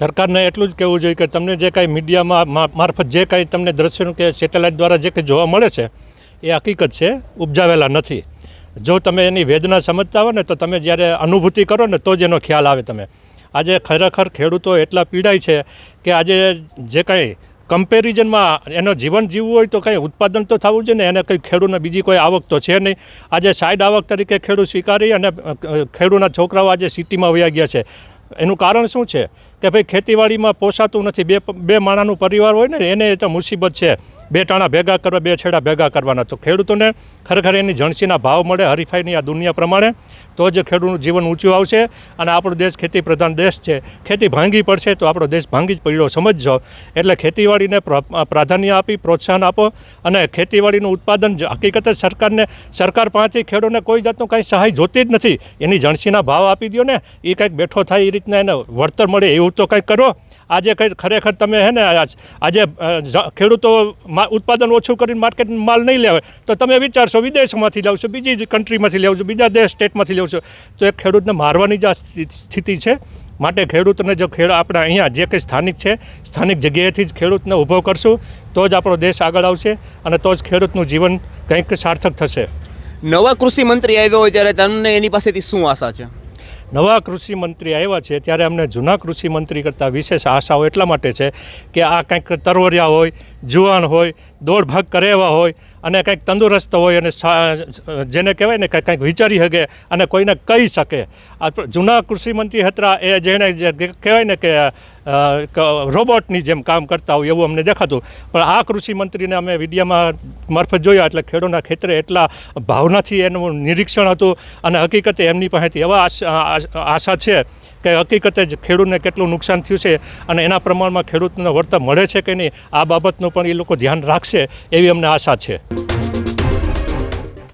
સરકારને એટલું જ કહેવું જોઈએ કે તમને જે કાંઈ મીડિયામાં મારફત જે કાંઈ તમને દ્રશ્યનું કે સેટેલાઇટ દ્વારા જે કંઈ જોવા મળે છે, એ હકીકત છે, ઉપજાવેલા નથી. જો તમે એની વેદના સમજતા હો ને તો તમે જ્યારે અનુભૂતિ કરો ને તો જ એનો ખ્યાલ આવે તમે આજે ખરેખર ખેડૂતો એટલા પીડાય છે કે આજે જે કાંઈ કમ્પેરિઝનમાં એનો જીવન જીવવું હોય તો કંઈ ઉત્પાદન તો થવું જોઈએ ને, એને કંઈ ખેડૂતને બીજી કોઈ આવક તો છે નહીં. આજે સાઈડ આવક તરીકે ખેડૂત સ્વીકારી અને ખેડૂતના છોકરાઓ આજે સિટીમાં વયા ગયા છે. એનું કારણ શું છે? કે ભાઈ ખેતીવાડીમાં પોસાતું નથી. બે બે માણાનું પરિવાર હોય ને, એને તો મુસીબત છે. બે ટાણા ભેગા કરવા, બે છેડા ભેગા કરવાના. તો ખેડૂતોને ખરેખર એની જણસીના ભાવ મળે, હરીફાઈની આ દુનિયા પ્રમાણે, તો જ ખેડૂતનું જીવન ઊંચું આવશે અને આપણો દેશ ખેતી પ્રધાન દેશ છે. ખેતી ભાંગી પડશે તો આપણો દેશ ભાંગી જ પડ્યો, સમજજો. એટલે ખેતીવાડીને પ્રાધાન્ય આપી, પ્રોત્સાહન આપો અને ખેતીવાડીનું ઉત્પાદન હકીકત સરકારને, સરકાર પાસેથી ખેડૂતને કોઈ જાતનું કાંઈ સહાય જોતી જ નથી. એની જણસીના ભાવ આપી દો ને એ કંઈક બેઠો થાય એ રીતના એને વળતર મળે એવું તો કંઈક કરો. આજે ખરેખર તમે હે ને આજ- ખેડૂતો ઉત્પાદન ઓછું કરીને માર્કેટમાં માલ નહીં લેવાય, તો તમે વિચારશો વિદેશમાંથી લાવશો, બીજી કન્ટ્રીમાંથી છો બીજા દેશ સ્ટેટમાંથી લાવશો. તો એ ખેડૂતને મારવાની જ આ સ્થિ- સ્થિતિ છે. માટે ખેડૂતને જો ખેડ આપણે અહીંયા જે કંઈ સ્થાનિક છે, સ્થાનિક જગ્યાએથી જ ખેડૂતને ઊભો કરશું, તો જ આપણો દેશ આગળ આવશે અને તો જ ખેડૂતનું જીવન કંઈક સાર્થક થશે. નવા કૃષિ મંત્રી આવ્યો હોય ત્યારે તમને એની પાસેથી શું આશા છે? નવા કૃષિ મંત્રી આવ્યા છે, ત્યારે અમને જૂના કૃષિ મંત્રી કરતાં વિશેષ આશાઓ એટલા માટે છે કે આ કંઈક તરવરિયા હોય, જુવાન હોય દોડ ભાગ કરે એવા હોય અને કંઈક તંદુરસ્ત હોય અને જેને કહેવાય ને કે કંઈક વિચારી શકે અને કોઈને કહી શકે. આ જૂના કૃષિ મંત્રી હતા, એ જેણે જે કહેવાય ને કે રોબોટની જેમ કામ કરતા હોય એવું અમને દેખાતું. પણ આ કૃષિ મંત્રીને અમે વિડીયામાં મારફત જોયા એટલે ખેડૂતના ખેતરે એટલા ભાવનાથી એનું નિરીક્ષણ હતું અને હકીકતે એમની પાસેથી એવા આશા છે કે હકીકતે જ ખેડૂતને કેટલું નુકસાન થયું છે અને એના પ્રમાણમાં ખેડૂતને વળતર મળે છે કે નહીં, આ બાબતનું પણ એ લોકો ધ્યાન રાખશે એવી અમને આશા છે.